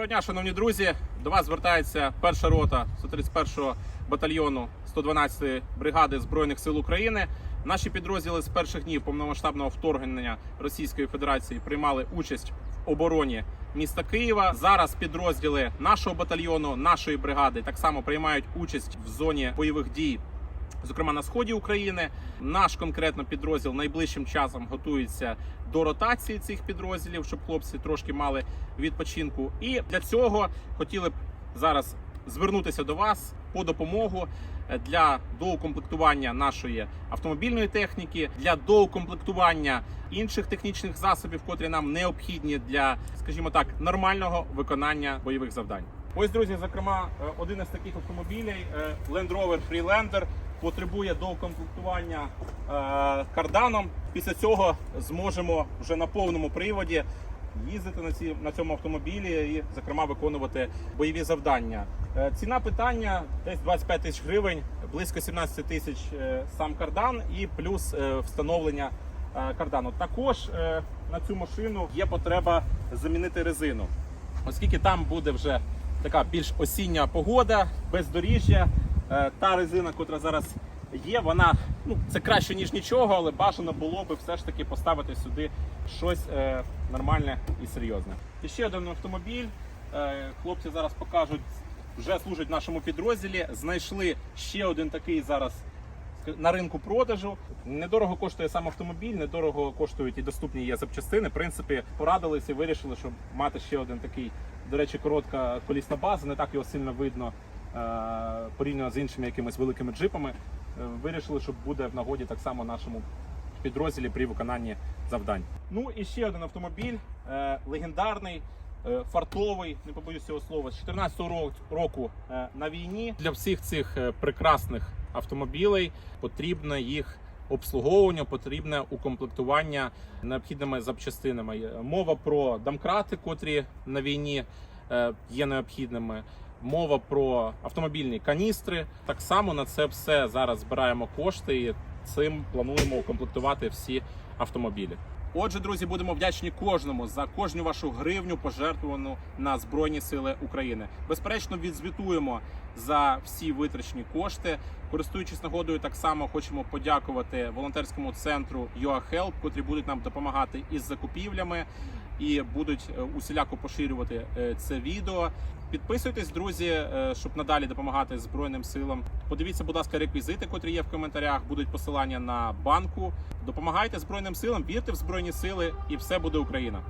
Доброго дня, шановні друзі. До вас звертається перша рота 131-го батальйону 112-ї бригади Збройних сил України. Наші підрозділи з перших днів повномасштабного вторгнення Російської Федерації приймали участь в обороні міста Києва. Зараз підрозділи нашого батальйону, нашої бригади так само приймають участь в зоні бойових дій зокрема на сході України. Наш конкретно підрозділ найближчим часом готується до ротації цих підрозділів, щоб хлопці трошки мали відпочинку. І для цього хотіли б зараз звернутися до вас по допомогу для доукомплектування нашої автомобільної техніки, для доукомплектування інших технічних засобів, котрі нам необхідні для, скажімо так, нормального виконання бойових завдань. Ось, друзі, зокрема, е, один із таких автомобілів е, Land Rover Freelander потребує доукомплектування е, карданом. Після цього зможемо вже на повному приводі їздити на, ці, на цьому автомобілі і, зокрема, виконувати бойові завдання. Е, Ціна питання десь 25 тисяч гривень, близько 17 тисяч е, сам кардан і плюс встановлення кардану. Також на цю машину є потреба замінити резину, оскільки там буде вже така більш осіння погода, бездоріжжя. Е, Та резина, котра зараз є, вона ну це краще ніж нічого, але бажано було би все ж таки поставити сюди щось е, нормальне і серйозне. І ще один автомобіль. Е, хлопці зараз покажуть, вже служать в нашому підрозділі. Знайшли ще один такий зараз на ринку продажу. Недорого коштує сам автомобіль, недорого коштують і доступні є запчастини. В принципі, порадилися і вирішили, щоб мати ще один такий. До речі, коротка колісна база, не так його сильно видно порівняно з іншими якимись великими джипами. Е, Вирішили, що буде в нагоді так само нашому підрозділі при виконанні завдань. Ну і ще один автомобіль е, легендарний. е, Фартовий, не побоюсь цього слова, з 14 року е, на війні. Для всіх цих е, прекрасних автомобілей потрібно їх обслуговування, потрібне укомплектування необхідними запчастинами. Мова про домкрати, котрі на війні е, є необхідними. Мова про автомобільні каністри. Так само на це все зараз збираємо кошти і цим плануємо укомплектувати всі автомобілі. Отже, друзі, будемо вдячні кожному за кожну вашу гривню, пожертвувану на Збройні Сили України. Безперечно, відзвітуємо за всі витрачені кошти. Користуючись нагодою, так само хочемо подякувати волонтерському центру UAHelp, котрі будуть нам допомагати із закупівлями і будуть е, усіляко поширювати е, це відео. Підписуйтесь, друзі, е, щоб надалі допомагати Збройним силам. Подивіться, будь ласка, реквізити, котрі є в коментарях. Будуть посилання на банку. Допомагайте Збройним силам, вірте в Збройні сили, і все буде Україна.